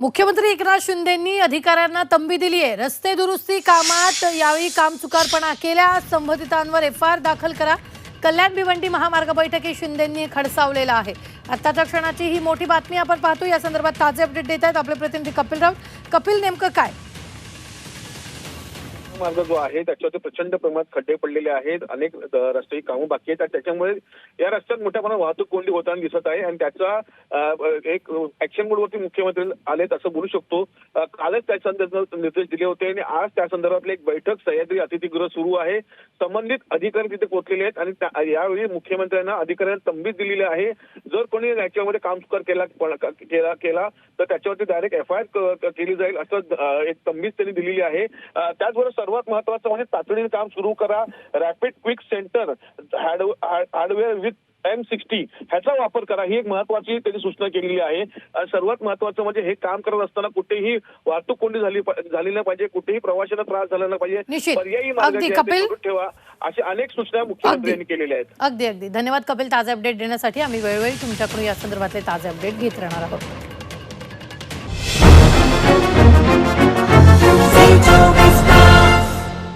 मुख्यमंत्री एकनाथ शिंदेंनी अधिकाऱ्यांना तंबी दिली आहे. रस्ते दुरुस्ती कामात यावेळी काम चुकारपणा केल्या. संबंधितांवर एफ आय आर दाखल करा. कल्याण भिवंडी महामार्ग बैठकी शिंदेंनी खडसावलेला आहे. आत्ताच्या क्षणाची ही मोठी बातमी आपण पाहतो. या संदर्भात ताजे अपडेट देत आहेत आपले प्रतिनिधी कपिल राऊत. कपिल नेमकं काय? मार्ग जो आहे त्याच्यावरती प्रचंड प्रमाणात खड्डे पडलेले आहेत. अनेक रस्त्याची कामं बाकी आहेत. त्याच्यामुळे या रस्त्यात मोठ्या प्रमाणात वाहतूक कोंडी होताना दिसत आहे. आणि त्याचा एक ऍक्शन मोडवरती मुख्यमंत्री आलेत असं बोलू शकतो. कालच त्या संदर्भात निर्देश दिले होते. आणि आज त्या संदर्भातली एक बैठक सह्याद्री अतिथीगृह सुरू आहे. संबंधित अधिकारी तिथे पोहोचलेले आहेत. आणि यावेळी मुख्यमंत्र्यांना अधिकाऱ्यांना तंबीत दिलेली आहे. जर कोणी याच्यामध्ये काम सुकार केला केला केला तर त्याच्यावरती डायरेक्ट एफ आय आर केली जाईल असं एक तंबीत त्यांनी दिलेली आहे. त्याचबरोबर सर्वात महत्वाचं म्हणजे तातडीने काम सुरू करा. Rapid quick centre hardware with M sixty ह्याचा वापर करा. ही एक महत्वाची त्यांनी सूचना केलेली आहे. सर्वात महत्वाचं म्हणजे हे काम करत असताना कुठेही वाहतूक कोंडी झाली झाली नाही पाहिजे. कुठेही प्रवाशांना त्रास झाला नाही पाहिजे. पर्यायी मार्ग ठेवा. अशा अनेक सूचना मुख्यमंत्र्यांनी केलेल्या आहेत. अगदी अगदी. धन्यवाद कपिल ताजे अपडेट देण्यासाठी. आम्ही वेळोवेळी तुमच्याकडून या संदर्भातले ताजे अपडेट घेत राहणार आहोत.